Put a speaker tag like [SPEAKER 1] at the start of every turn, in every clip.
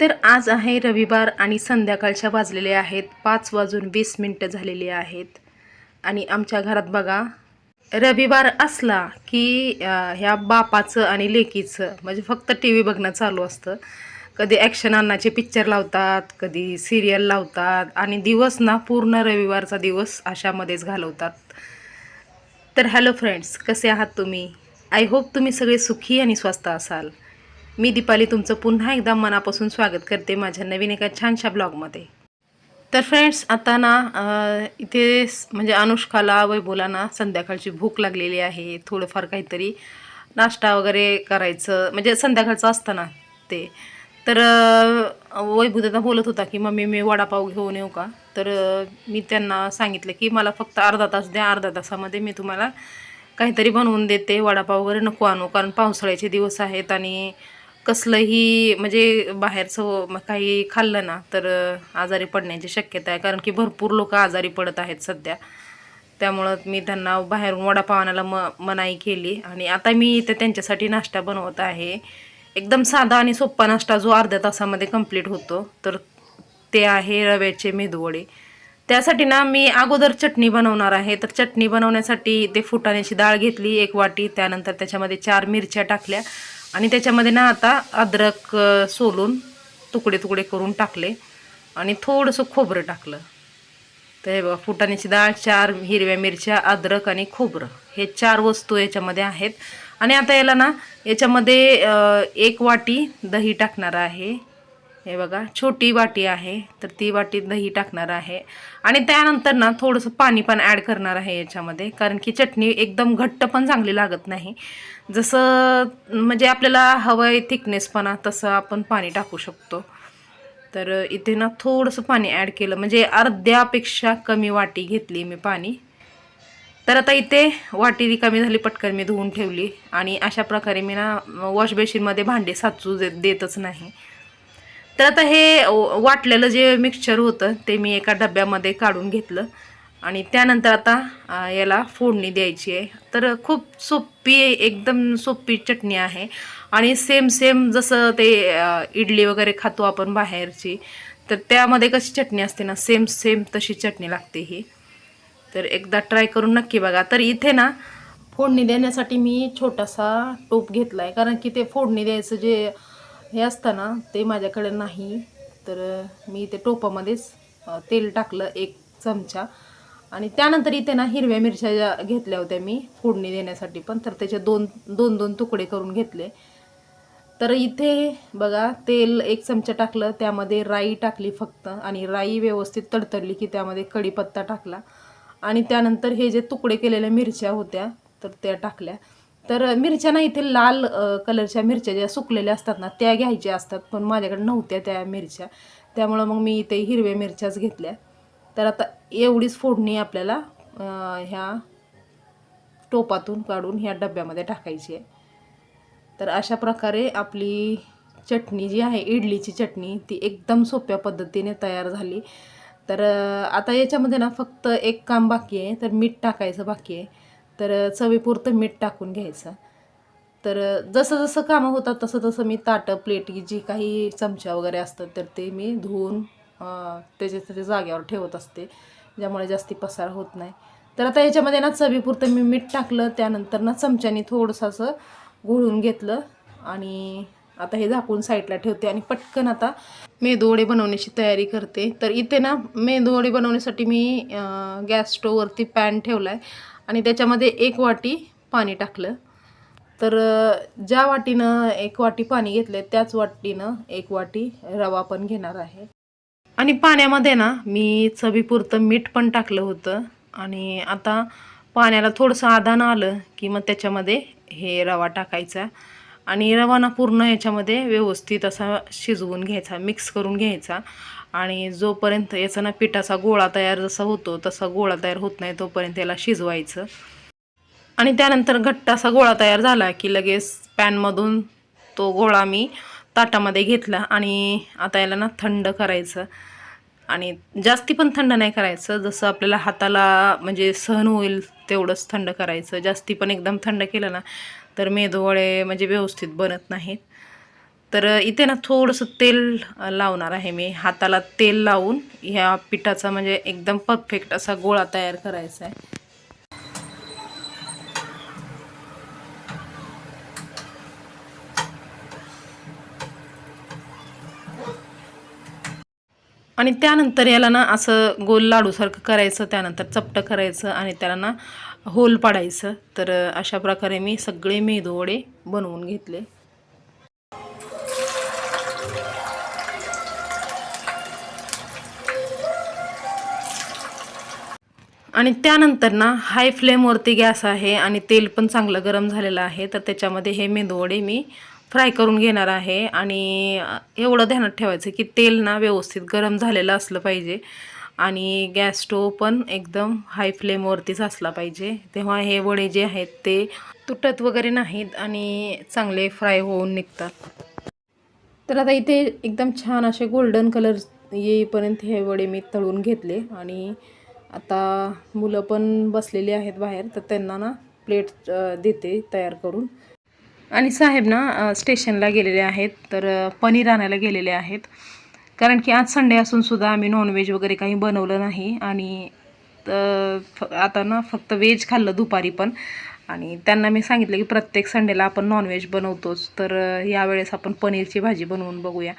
[SPEAKER 1] तर आज आहे रविवार आणि संध्याकाळच्या वाजलेले आहेत. पाच वाजून वीस मिनटं झालेली आहेत. आणि आमच्या घरात बघा रविवार असला की ह्या बापाचं आणि लेकीचं म्हणजे फक्त टी व्ही बघणं चालू असतं. कधी ॲक्शन अन्नाचे पिक्चर लावतात कधी सिरियल लावतात आणि दिवस ना पूर्ण रविवारचा दिवस अशामध्येच घालवतात. तर हॅलो फ्रेंड्स कसे आहात तुम्ही? आय होप तुम्ही सगळे सुखी आणि स्वस्त असाल. मी दीपाली तुमचं पुन्हा एकदा मनापासून स्वागत करते माझ्या नवीन एका छानशा ब्लॉगमध्ये. तर फ्रेंड्स आता ना इथे म्हणजे अनुष्काला वैभवला ना संध्याकाळची भूक लागलेली आहे. थोडंफार काहीतरी नाश्ता वगैरे करायचं म्हणजे संध्याकाळचं असतं ना ते. तर अं, वैभव बोलत होता की मम्मी मी वडापाव घेऊन येऊ का? तर मी त्यांना सांगितलं की मला फक्त अर्धा तास द्या अर्धा तासामध्ये मी तुम्हाला काहीतरी बनवून देते. वडापाव वगैरे नको आणू कारण पावसाळ्याचे दिवस आहेत आणि कसलंही म्हणजे बाहेरचं काही खाल्लं ना तर आजारी पडण्याची शक्यता आहे. कारण की भरपूर लोक आजारी पडत आहेत सध्या. त्यामुळं मी त्यांना बाहेरून वडापाव आणायला म मनाई केली. आणि आता मी इथे त्यांच्यासाठी नाश्ता बनवत आहे. एकदम साधा आणि सोप्पा नाश्ता जो अर्ध्या तासामध्ये कंप्लीट होतो. तर ते आहे रव्याचे मेदूवडे. त्यासाठी ना मी अगोदर चटणी बनवणार आहे. तर चटणी बनवण्यासाठी ते फुटाण्याची डाळ घेतली एक वाटी त्यानंतर त्याच्यामध्ये चार मिरच्या टाकल्या आणि त्याच्यामध्ये ना आता अद्रक सोलून तुकडे तुकडे करून टाकले आणि थोडंसं खोबरं टाकलं. तर हे बघा फुटाण्याची डाळ चार हिरव्या मिरच्या अद्रक आणि खोबरं हे चार वस्तू याच्यामध्ये आहेत. आणि आता याला ना याच्यामध्ये एक वाटी दही टाकणार आहे. हे बघा छोटी वाटी आहे तर ती वाटी दही टाकणार आहे. आणि त्यानंतर ना थोडंसं पाणी पण ॲड करणार आहे याच्यामध्ये कारण की चटणी एकदम घट्ट पण चांगली लागत नाही. जसं म्हणजे आपल्याला हवं आहे थिकनेसपणा तसं आपण पाणी टाकू शकतो. तर इथे ना थोडंसं पाणी ॲड केलं म्हणजे अर्ध्यापेक्षा कमी वाटी घेतली मी पाणी. तर आता इथे वाटी रिकामी झाली पटकन मी धुवून ठेवली. आणि अशा प्रकारे मी ना वॉश बेसिनमध्ये भांडे साचू दे देतच नाही. तर आता हे वाटलेलं जे मिक्सचर होतं ते मी एका डब्यामध्ये काढून घेतलं. आणि त्यानंतर आता याला फोडणी द्यायची आहे. तर खूप सोपी एकदम सोपी चटणी आहे. आणि सेम सेम जसं ते इडली वगैरे खातो आपण बाहेरची तर त्यामध्ये कशी चटणी असते ना सेम सेम तशी चटणी लागते ही. तर एकदा ट्राय करून नक्की बघा. तर इथे ना फोडणी देण्यासाठी मी छोटासा टोप घेतला आहे कारण की ते फोडणी द्यायचं जे हे असतं ना ते माझ्याकडे नाही. तर मी ते टोपामध्येच तेल टाकलं एक चमचा. आणि त्यानंतर इथे ना हिरव्या मिरच्या ज्या घेतल्या होत्या मी फोडणी देण्यासाठी पण तर त्याचे दोन दोन दोन तुकडे करून घेतले. तर इथे बघा तेल एक चमचा टाकलं त्यामध्ये राई टाकली फक्त. आणि राई व्यवस्थित तडतडली की त्यामध्ये कढीपत्ता टाकला. आणि त्यानंतर हे जे तुकडे केलेल्या मिरच्या होत्या तर त्या टाकल्या. तर मिरच्या ना इथे लाल कलरच्या मिरच्या ज्या सुकलेल्या असतात ना त्या घ्यायच्या असतात. पण माझ्याकडे नव्हत्या त्या मिरच्या. त्यामुळं मग मी इथे हिरव्या मिरच्याच घेतल्या. तर आता एवढीच फोडणी आपल्याला ह्या टोपातून काढून ह्या डब्यामध्ये टाकायची आहे. तर अशा प्रकारे आपली चटणी जी आहे इडलीची चटणी ती एकदम सोप्या पद्धतीने तयार झाली. तर आता याच्यामध्ये ना फक्त एक काम बाकी आहे. तर मीठ टाकायचं बाकी आहे. तर चवीपुरतं मीठ टाकून घ्यायचं. तर जसं जसं कामं होतात तसं तसं मी ताटं प्लेट जी काही चमचा वगैरे असतात तर ते मी धुवून त्याच्या त्याच्या जाग्यावर ठेवत असते ज्यामुळे जास्ती पसार होत नाही. तर आता याच्यामध्ये ना चवीपुरतं मी मीठ टाकलं त्यानंतर ना चमच्याने थोडंसं असं घोळून घेतलं आणि आता हे झाकून साईडला ठेवते आणि पटकन आता मेदूवडे बनवण्याची तयारी करते. तर इथे ना मेदूवडे बनवण्यासाठी मी गॅस स्टोववरती पॅन ठेवला आहे आणि त्याच्यामध्ये एक वाटी पाणी टाकलं. तर ज्या वाटीनं एक वाटी पाणी घेतलं त्याच वाटीनं एक वाटी रवा पण घेणार आहे. आणि पाण्यामध्ये ना मी चवीपुरतं मीठ पण टाकलं होतं. आणि आता पाण्याला थोडंसं आधान आलं की मग त्याच्यामध्ये हे रवा टाकायचा. आणि रवा ना पूर्ण याच्यामध्ये व्यवस्थित असा शिजवून घ्यायचा मिक्स करून घ्यायचा. आणि जोपर्यंत याचा ना पिठाचा गोळा तयार जसा होतो तसा गोळा तयार होत नाही तोपर्यंत याला शिजवायचं. आणि त्यानंतर घट्ट असा गोळा तयार झाला की लगेच पॅनमधून तो गोळा मी ताटामध्ये घेतला आणि आता याला ना थंड करायचं. आणि जास्ती पण थंड नाही करायचं जसं आपल्याला हाताला म्हणजे सहन होईल तेवढंच थंड करायचं. जास्ती पण एकदम थंड केलं ना तर मेदूवडे म्हणजे व्यवस्थित बनत नाहीत. तर इथे ना थोडंसं तेल लावणार आहे मी. हाताला तेल लावून ह्या पिठाचा म्हणजे एकदम परफेक्ट असा गोळा तयार करायचा आहे. आणि त्यानंतर याला ना असं गोल लाडूसारखं करायचं त्यानंतर चपटं करायचं आणि त्याला ना होल पाडायचं. तर अशा प्रकारे मी सगळे मेदूवडे बनवून घेतले. आणि त्यानंतर ना हाय फ्लेमवरती गॅस आहे आणि तेल पण चांगलं गरम झालेलं आहे. तर त्याच्यामध्ये हे मेदूवडे मी फ्राय करून घेणार आहे. आणि एवढं ध्यानात ठेवायचं की तेल ना व्यवस्थित गरम झालेलं असलं पाहिजे. आणि गॅस स्टोव पण एकदम हाय फ्लेमवरतीच असला पाहिजे. तेव्हा हे वडे जे आहेत ते तुटत वगैरे नाहीत आणि चांगले फ्राय होऊन निघतात. तर आता इथे एकदम छान असे गोल्डन कलर येईपर्यंत हे वडे मी तळून घेतले. आणि आता मुलं पण बसलेली आहेत बाहेर तर त्यांना ना प्लेट देते तयार करून. आणि साहेब ना स्टेशनला गेलेले आहेत तर पनीर आणायला गेलेले आहेत. कारण की आज संडे असून सुद्धा आम्ही नॉनव्हेज वगैरे काही बनवलं नाही. आणि फ- आता ना फक्त व्हेज खाल्लं दुपारी पण. आणि त्यांना मी सांगितलं की प्रत्येक संडेला आपण नॉनव्हेज बनवतोच. तर यावेळेस आपण पनीरची भाजी बनवून बघूया.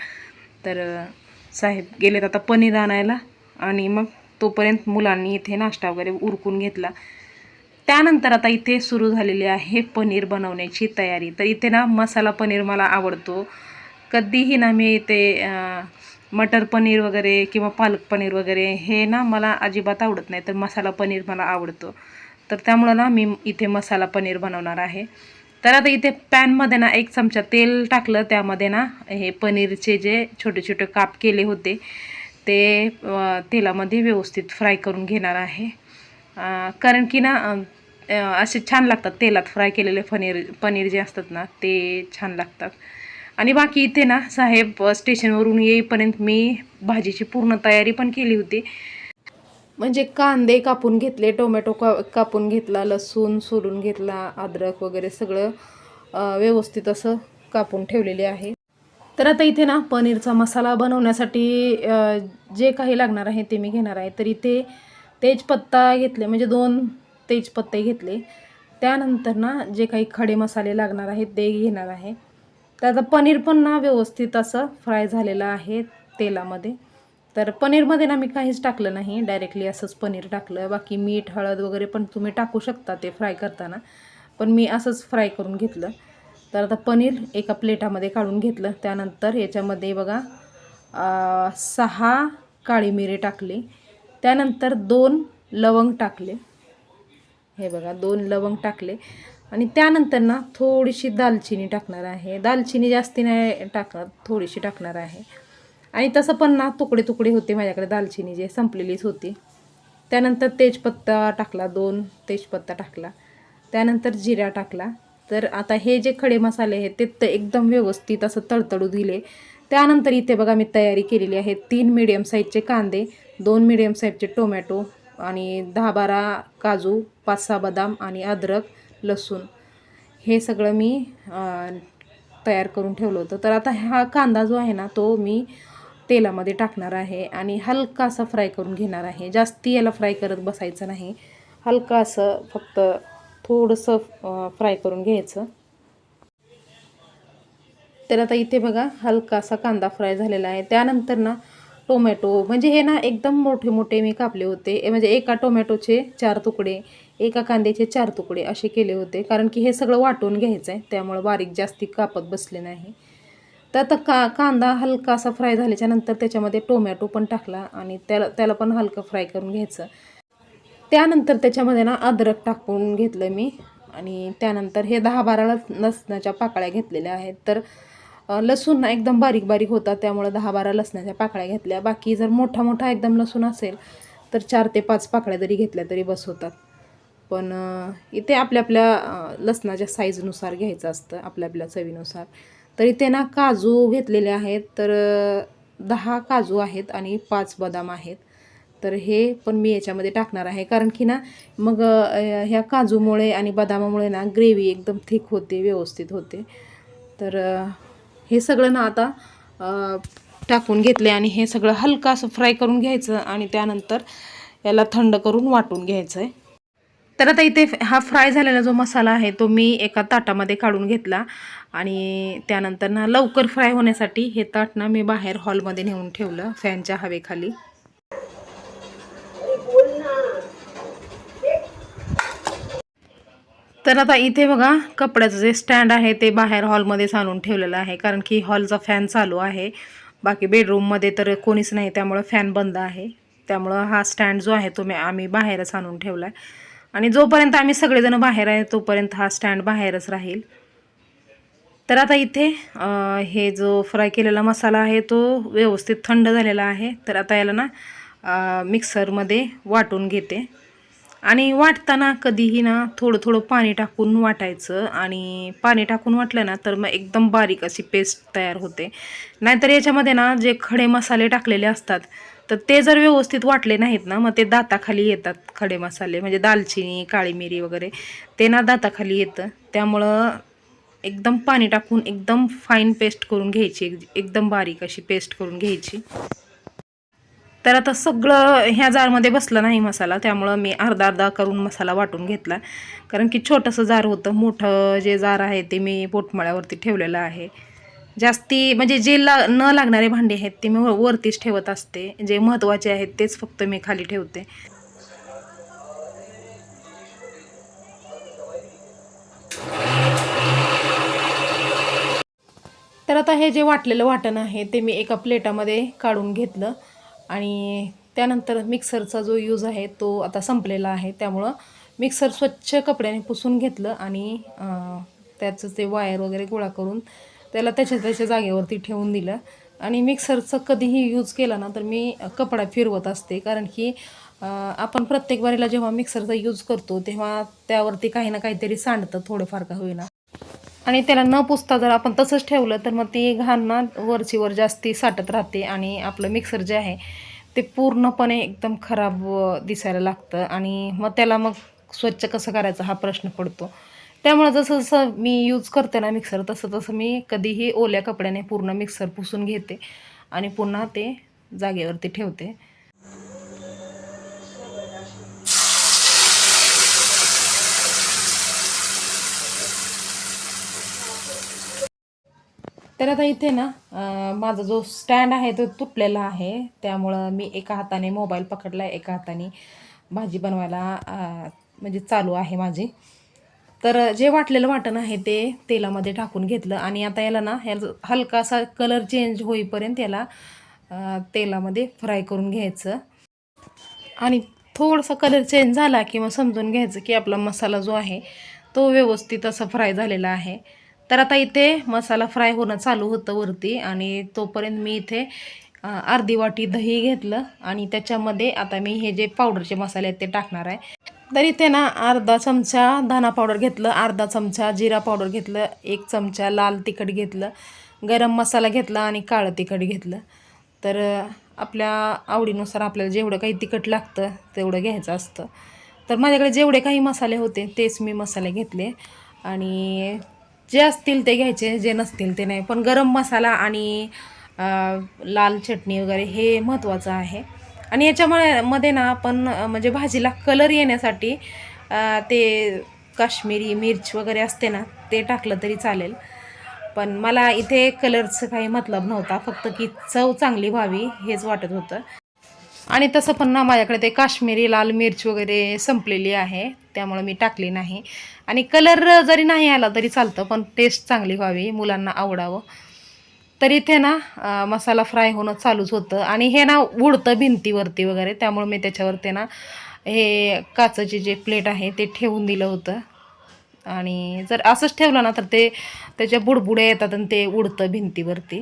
[SPEAKER 1] तर साहेब गेलेत आता पनीर आणायला. आणि मग तोपर्यंत मुलांनी इथे नाश्ता वगैरे उरकून घेतला. त्यानंतर आता इथे सुरू झालेली आहे पनीर बनवण्याची तयारी. तर इथे ना मसाला पनीर मला आवडतो. कधीही ना मी इथे मटर पनीर वगैरे किंवा पालक पनीर वगैरे हे ना मला अजिबात आवडत नाही. तर मसाला पनीर मला आवडतो. तर त्यामुळं ना मी इथे मसाला पनीर बनवणार आहे. तर आता इथे पॅनमध्ये ना एक चमचा तेल टाकलं. त्यामध्ये ना हे पनीरचे जे छोटे छोटे काप केले होते ते तेलामध्ये व्यवस्थित फ्राय करून घेणार आहे. कारण की ना असे छान लागतात तेलात फ्राय केलेले पनीर पनीर जे असतात ना ते छान लागतात. आणि बाकी इथे ना साहेब स्टेशनवरून येईपर्यंत मी भाजीची पूर्ण तयारी पण केली होती. म्हणजे कांदे कापून घेतले टोमॅटो का कापून घेतला लसूण सोलून घेतला अद्रक वगैरे सगळं व्यवस्थित असं कापून ठेवलेले आहे. तर आता इथे ना पनीरचा मसाला बनवण्यासाठी जे काही लागणार आहे ते मी घेणार आहे. तर इथे तेजपत्ता घेतले म्हणजे दोन तेजपत्ते घेतले. त्यानंतर ना जे काही खडे मसाले लागणार आहेत ते घेणार आहे. तर आता पनीर पण ना व्यवस्थित असं फ्राय झालेलं आहे तेलामध्ये. तर पनीरमध्ये ना मी काहीच टाकलं नाही डायरेक्टली असंच पनीर टाकलं. बाकी मीठ हळद वगैरे पण तुम्ही टाकू शकता ते फ्राय करताना. पण मी असंच फ्राय करून घेतलं. तर आता पनीर एका प्लेटामध्ये काढून घेतलं. त्यानंतर याच्यामध्ये बघा सहा काळी मिरी टाकली. त्यानंतर दोन लवंग टाकले. हे बघा दोन लवंग टाकले. आणि त्यानंतर ना थोडीशी दालचिनी टाकणार आहे. दालचिनी जास्ती नाही टाकणार थोडीशी टाकणार आहे. आणि तसं पण ना तुकडे तुकडे होते माझ्याकडे दालचिनी जे संपलेलीच होती. त्यानंतर तेजपत्ता टाकला दोन तेजपत्ता टाकला. त्यानंतर जिरा टाकला. तर आता हे जे खडे मसाले आहेत ते त एकदम व्यवस्थित असं तळतळू दिले. त्यानंतर इथे बघा मी तयारी केलेली आहे तीन मिडियम साईजचे कांदे दोन मिडियम साईजचे टोमॅटो आणि दहा बारा काजू पाच सहा बदाम आणि अद्रक लसूण. हे सगळं मी तयार करून ठेवलं होतं. तर आता हा कांदा जो आहे ना तो मी तेलामध्ये टाकणार आहे आणि हलका असा फ्राय करून घेणार आहे. जास्ती याला फ्राय करत बसायचं नाही. हलका असं फक्त थोडंसं फ्राय करून घ्यायचं. तर आता इथे बघा हलकासा कांदा फ्राय झालेला आहे. त्यानंतर ना टोमॅटो. म्हणजे हे ना एकदम मोठे मोठे मी कापले होते. म्हणजे एका टोमॅटोचे चार तुकडे एका कांद्याचे चार तुकडे असे केले होते. कारण की हे सगळं वाटून घ्यायचं आहे त्यामुळं बारीक जास्ती कापत बसले नाही. तर आता का कांदा हलकासा फ्राय झाल्याच्यानंतर त्याच्यामध्ये टोमॅटो पण टाकला आणि त्याला त्याला पण हलकं फ्राय करून घ्यायचं. त्यानंतर त्याच्यामध्ये ना अद्रक टाकून घेतलं मी. आणि त्यानंतर हे दहा बारा लसणाच्या पाकळ्या घेतलेल्या आहेत. तर लसूण ना एकदम बारीक बारीक होता त्यामुळे दहा बारा लसणाच्या पाकळ्या घेतल्या. बाकी जर मोठा मोठा एकदम लसूण असेल तर चार ते पाच पाकळ्या जरी घेतल्या तरी बस होतात. पण इथे आपल्या आपल्या लसणाच्या साईजनुसार घ्यायचं असतं आपल्या आपल्या चवीनुसार. तर इथे ना काजू घेतलेले आहेत तर दहा काजू आहेत आणि पाच बदाम आहेत. तर हे पण मी याच्यामध्ये टाकणार आहे. कारण की ना मग ह्या काजूमुळे आणि बदामामुळे ना ग्रेव्ही एकदम थिक होते व्यवस्थित होते. तर हे सगळं ना आता टाकून घेतले आणि हे सगळं हलकं असं फ्राय करून घ्यायचं आणि त्यानंतर याला थंड करून वाटून घ्यायचं आहे तर आता इथे हा फ्राय झालेला जो मसाला आहे तो मी एका ताटामध्ये काढून घेतला. आणि त्यानंतर ना लवकर फ्राय होण्यासाठी हे ताट ना मी बाहेर हॉलमध्ये नेऊन ठेवलं फॅनच्या हवेखाली. तर आता इथे बघा कपड्याचं जे स्टँड आहे ते बाहेर हॉलमध्येच आणून ठेवलेलं आहे. कारण की हॉलचा फॅन चालू आहे. बाकी बेडरूममध्ये तर कोणीच नाही त्यामुळं फॅन बंद आहे. त्यामुळं हा स्टँड जो आहे तो मी आम्ही बाहेरच आणून ठेवला आहे आणि जोपर्यंत आम्ही सगळेजण बाहेर आहे तोपर्यंत हा स्टँड बाहेरच राहील. तर आता इथे हे जो फ्राय केलेला मसाला आहे तो व्यवस्थित थंड झालेला आहे. तर आता याला ना मिक्सरमध्ये वाटून घेते. आणि वाटताना कधीही ना थोडं थोडं पाणी टाकून वाटायचं आणि पाणी टाकून वाटलं ना तर मग एकदम बारीक अशी पेस्ट तयार होते. नाहीतर याच्यामध्ये ना जे खडे मसाले टाकलेले असतात तर ते जर व्यवस्थित वाटले नाहीत ना मग ते दाताखाली येतात खडे मसाले म्हणजे दालचिनी काळी मिरी वगैरे ते ना दाताखाली येतं. त्यामुळं एकदम पाणी टाकून एकदम फाईन पेस्ट करून घ्यायची एक- एकदम बारीक अशी पेस्ट करून घ्यायची. तर आता सगळं ह्या जारमध्ये बसलं नाही मसाला त्यामुळं मी अर्धा अर्धा करून मसाला वाटून घेतला. कारण की छोटंसं जार होतं मोठं जे जार आहे ते मी पोटमाळ्यावरती ठेवलेलं आहे. जास्ती म्हणजे जे ला न लागणारे भांडे आहेत ते मी वरतीच ठेवत असते. जे महत्त्वाचे आहेत तेच फक्त मी खाली ठेवते. तर आता हे जे वाटलेलं वाटण आहे ते मी एका प्लेटामध्ये काढून घेतलं. आणि त्यानंतर मिक्सरचा जो यूज आहे तो आता संपलेला आहे. त्यामुळं मिक्सर स्वच्छ कपड्याने पुसून घेतलं आणि त्याचं ते वायर वगैरे गोळा करून त्याला त्याच्या त्याच्या जागेवरती ठेवून दिलं. आणि मिक्सरचं कधीही यूज केला ना तर मी कपडा फिरवत असते. कारण की आपण प्रत्येक वारीला जेव्हा मिक्सरचा यूज करतो तेव्हा त्यावरती काही ना काहीतरी सांडतं थोडंफार का होईना. आणि त्याला न पुसता जर आपण तसंच ठेवलं तर मग ती घाण ना वरची वर जास्ती साठत राहते आणि आपलं मिक्सर जे आहे ते पूर्णपणे एकदम खराब दिसायला लागतं आणि मग त्याला मग स्वच्छ कसं करायचं हा प्रश्न पडतो. त्यामुळे जसं जसं मी यूज करते ना मिक्सर तसं तसं मी कधीही ओल्या कपड्याने पूर्ण मिक्सर पुसून घेते आणि पुन्हा ते जागेवरती ठेवते. तर आता इथे ना माझा जो स्टँड आहे तो तुटलेला आहे. त्यामुळं मी एका हाताने मोबाईल पकडला आहे एका हाताने भाजी बनवायला म्हणजे चालू आहे माझी. तर जे वाटलेलं वाटण आहे ते तेलामध्ये टाकून घेतलं आणि आता याला ना ह्याला हलकासा कलर चेंज होईपर्यंत याला तेलामध्ये फ्राय करून घ्यायचं. आणि थोडासा कलर चेंज झाला की मग समजून घ्यायचं की आपला मसाला जो आहे तो व्यवस्थित असा फ्राय झालेला आहे. तर आता इथे मसाला फ्राय होणं चालू होतं वरती आणि तोपर्यंत मी इथे अर्धी वाटी दही घेतलं आणि त्याच्यामध्ये आता मी हे जे पावडरचे मसाले आहेत ते टाकणार आहे. तर इथे ना अर्धा चमचा धना पावडर घेतलं अर्धा चमचा जिरा पावडर घेतलं एक चमचा लाल तिखट घेतलं गरम मसाला घेतला आणि काळं तिखट घेतलं. तर आपल्या आवडीनुसार आपल्याला जेवढं काही तिखट लागतं तेवढं घ्यायचं असतं. तर माझ्याकडे जेवढे काही मसाले होते तेच मी मसाले घेतले आणि जे असतील ते घ्यायचे जे नसतील ते नाही. पण गरम मसाला आणि लाल चटणी वगैरे हे महत्त्वाचं आहे. आणि याच्यामुळे मध्ये ना आपण म्हणजे भाजीला कलर येण्यासाठी ते काश्मीरी मिर्च वगैरे असते ना ते टाकलं तरी चालेल. पण मला इथे कलरचं काही मतलब नव्हता. फक्त की चव चांगली व्हावी हेच वाटत होतं. आणि तसं पण ना माझ्याकडे ते काश्मीरी लाल मिरची वगैरे संपलेली आहे. त्यामुळं मी टाकली नाही. आणि कलर जरी नाही आला तरी चालतं पण टेस्ट चांगली व्हावी मुलांना आवडावं. तर इथे ना मसाला फ्राय होणं चालूच होतं. आणि हे ना उडतं भिंतीवरती वगैरे त्यामुळे मी त्याच्यावरती ना हे काचेचे जे प्लेट आहे ते ठेवून दिलं होतं. आणि जर असंच ठेवलं ना तर ते त्याच्या बुडबुड्या येतात आणि ते उडतं भिंतीवरती.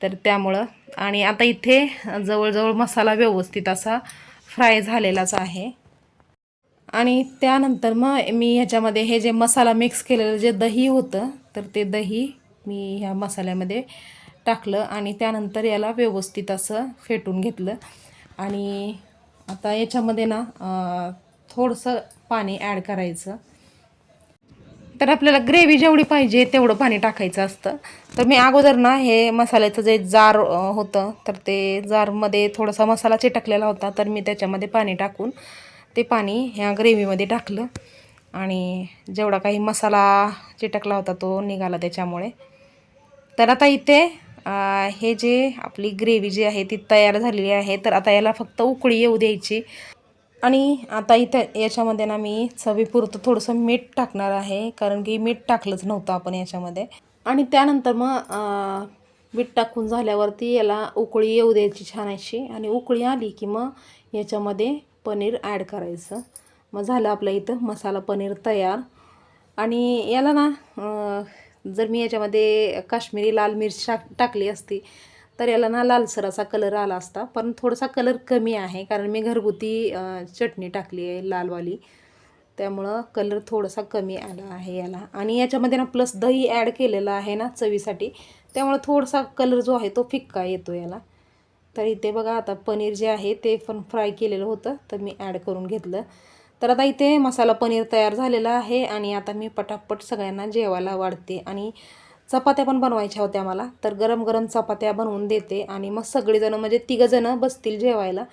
[SPEAKER 1] तर त्यामुळं. आणि आता इथे जवळजवळ मसाला व्यवस्थित असा फ्राय झालेलाच आहे. आणि त्यानंतर मग मी ह्याच्यामध्ये हे जे मसाला मिक्स केलेलं जे दही होतं तर ते दही मी ह्या मसाल्यामध्ये टाकलं आणि त्यानंतर याला व्यवस्थित असं फेटून घेतलं. आणि आता याच्यामध्ये ना थोडंसं पाणी ॲड करायचं. तर आपल्याला ग्रेव्ही जेवढी पाहिजे तेवढं पाणी टाकायचं असतं. तर मी अगोदर ना हे मसाल्याचं जे जार होतं तर ते जारमध्ये थोडासा मसाला चिटकलेला होता तर मी त्याच्यामध्ये पाणी टाकून ते पाणी ह्या ग्रेव्हीमध्ये टाकलं. आणि जेवढा काही मसाला चिटकला होता तो निघाला त्याच्यामुळे. तर आता इथे हे जे आपली ग्रेव्ही जी आहे ती तयार झालेली आहे. तर आता याला फक्त उकळी येऊ द्यायची. आणि आता इथे याच्यामध्ये ना मी चवीपुरतं थोडंसं मीठ टाकणार आहे कारण की मीठ टाकलंच नव्हतं आपण याच्यामध्ये. आणि त्यानंतर मग मीठ टाकून झाल्यावरती याला उकळी येऊ द्यायची छान अशी आणि उकळी आली की मग याच्यामध्ये पनीर ॲड करायचं. मग झालं आपल्या इथं मसाला पनीर तयार. आणि याला ना जर मी याच्यामध्ये काश्मीरी लाल मिरची टाक टाकली असती तर याला ना लालसर असा कलर आला असता. पण थोडासा कलर कमी आहे. कारण मी घरगुती चटणी टाकली आहे लालवाली. त्यामुळं कलर थोडासा कमी आला आहे याला. आणि याच्यामध्ये ना प्लस दही ॲड केलेलं आहे ना चवीसाठी. त्यामुळं थोडासा कलर जो आहे तो फिक्का येतो याला. तर इथे बघा आता पनीर जे आहे ते पण फ्राय केलेलं होतं. तर मी ॲड करून घेतलं. तर आता इथे मसाला पनीर तयार झालेला आहे. आणि आता मी पटापट सगळ्यांना जेवायला वाढते. आणि चपात्या पण बनवायच्या होत्या मला. तर गरम गरम चपात्या बनवून देते आणि मग सगळेजणं म्हणजे तिघंजणं बसतील जेवायला.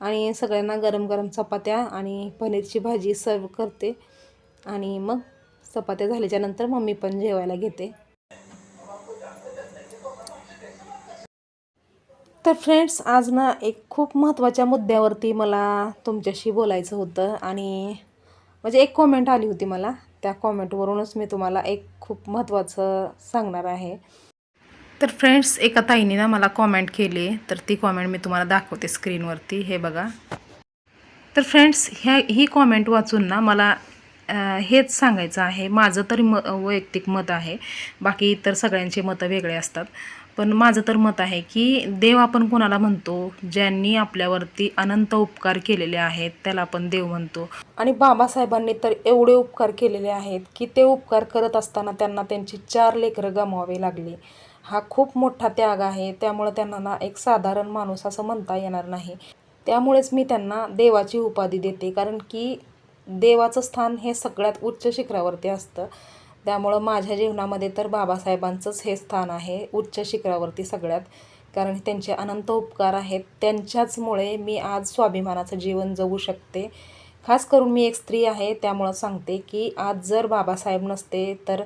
[SPEAKER 1] आणि सगळ्यांना गरम गरम चपात्या आणि पनीरची भाजी सर्व करते. आणि मग चपात्या झाल्याच्यानंतर मम्मी पण जेवायला घेते. तर फ्रेंड्स आज ना एक खूप महत्त्वाच्या मुद्द्यावरती मला तुमच्याशी बोलायचं होतं आणि म्हणजे एक कॉमेंट आली होती मला. त्या कॉमेंटवरूनच मी तुम्हाला एक खूप महत्त्वाचं सांगणार आहे. तर फ्रेंड्स एका ताईने ना मला कॉमेंट केली तर ती कॉमेंट मी तुम्हाला दाखवते स्क्रीनवरती हे बघा. तर फ्रेंड्स ह्या ही कॉमेंट वाचून ना मला हेच सांगायचं आहे. माझं तरी म वैयक्तिक मत आहे. बाकी इतर सगळ्यांचे मतं वेगळे असतात. पण माझं तर मत आहे की देव आपण कोणाला म्हणतो ज्यांनी आपल्यावरती अनंत उपकार केलेले आहेत त्याला आपण देव म्हणतो. आणि बाबासाहेबांनी तर एवढे उपकार केलेले आहेत की ते उपकार करत असताना त्यांना त्यांची चार लेकरं गमवावी लागली. हा खूप मोठा त्याग आहे. त्यामुळे त्यांना ना एक साधारण माणूस असं म्हणता येणार नाही. त्यामुळेच मी त्यांना देवाची उपाधी देते. कारण की देवाचं स्थान हे सगळ्यात उच्च शिखरावरती असतं. त्यामुळं माझ्या जीवनामध्ये तर बाबासाहेबांचंच हे स्थान आहे उच्च शिखरावरती सगळ्यात. कारण त्यांचे अनंत उपकार आहेत. त्यांच्याचमुळे मी आज स्वाभिमानाचं जीवन जगू शकते. खास करून मी एक स्त्री आहे त्यामुळं सांगते की आज जर बाबासाहेब नसते तर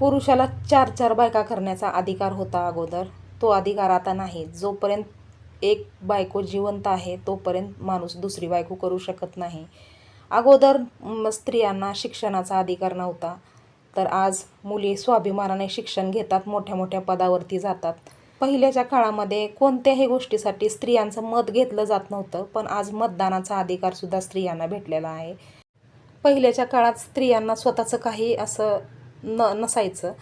[SPEAKER 1] पुरुषाला चार चार बायका करण्याचा अधिकार होता अगोदर. तो अधिकार आता नाही. जोपर्यंत एक बायको जिवंत आहे तोपर्यंत माणूस दुसरी बायको करू शकत नाही. अगोदर स्त्रियांना शिक्षणाचा अधिकार नव्हता. तर आज मुली स्वाभिमानाने शिक्षण घेतात मोठ्या मोठ्या पदावरती जातात. पहिल्याच्या काळामध्ये कोणत्याही गोष्टीसाठी स्त्रियांचं मत घेतलं जात नव्हतं पण आज मतदानाचा अधिकारसुद्धा स्त्रियांना भेटलेला आहे. पहिल्याच्या काळात स्त्रियांना स्वतःचं काही असं न नसायचं.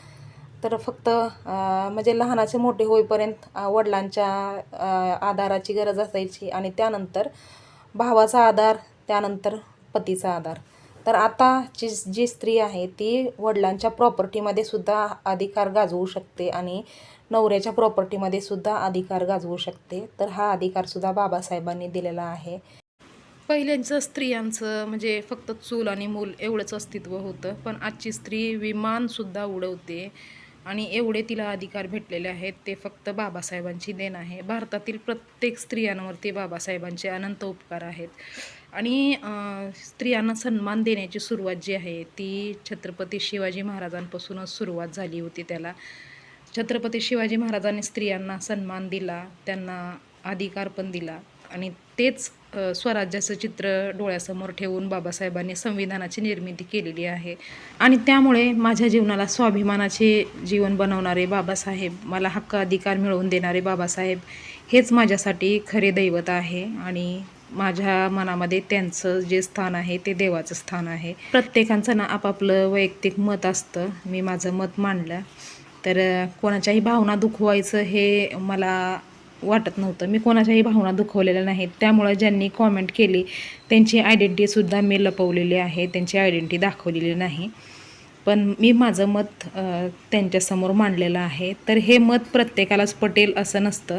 [SPEAKER 1] तर फक्त म्हणजे लहानाचे मोठे होईपर्यंत वडिलांच्या आधाराची गरज असायची आणि त्यानंतर भावाचा आधार त्यानंतर पतीचा आधार. तर आताची जी स्त्री आहे ती वडिलांच्या प्रॉपर्टीमध्ये सुद्धा अधिकार गाजवू शकते आणि नवऱ्याच्या प्रॉपर्टीमध्ये सुद्धा अधिकार गाजवू शकते. तर हा अधिकारसुद्धा बाबासाहेबांनी दिलेला आहे. पहिल्यांचं स्त्रियांचं म्हणजे फक्त चूल आणि मूल एवढंच अस्तित्व होतं. पण आजची स्त्री विमानसुद्धा उडवते आणि एवढे तिला अधिकार भेटलेले आहेत ते फक्त बाबासाहेबांची देण आहे. भारतातील प्रत्येक स्त्रियांवरती बाबासाहेबांचे अनंत उपकार आहेत. आणि स्त्रियांना सन्मान देण्याची सुरुवात जी आहे ती छत्रपती शिवाजी महाराजांपासूनच सुरुवात झाली होती त्याला. छत्रपती शिवाजी महाराजांनी स्त्रियांना सन्मान दिला त्यांना अधिकार पण दिला आणि तेच स्वराज्याचं चित्र डोळ्यासमोर ठेवून बाबासाहेबांनी संविधानाची निर्मिती केलेली आहे. आणि त्यामुळे माझ्या जीवनाला स्वाभिमानाचे जीवन बनवणारे बाबासाहेब मला हक्क अधिकार मिळवून देणारे बाबासाहेब हेच माझ्यासाठी खरे दैवत आहे. आणि माझ्या मनामध्ये त्यांचं जे स्थान आहे ते देवाचं स्थान आहे. प्रत्येकांचं ना आपापलं वैयक्तिक मत असतं. मी माझं मत मांडलं. तर कोणाच्याही भावना दुखवायचं हे मला वाटत नव्हतं. मी कोणाच्याही भावना दुखवलेल्या नाहीत. त्यामुळं ज्यांनी कॉमेंट केली त्यांची आयडेंटिटीसुद्धा मी लपवलेली आहे. त्यांची आयडेंटिटी दाखवलेली नाही. पण मी माझं मत त्यांच्यासमोर मांडलेलं आहे. तर हे मत प्रत्येकालाच पटेल असं नसतं.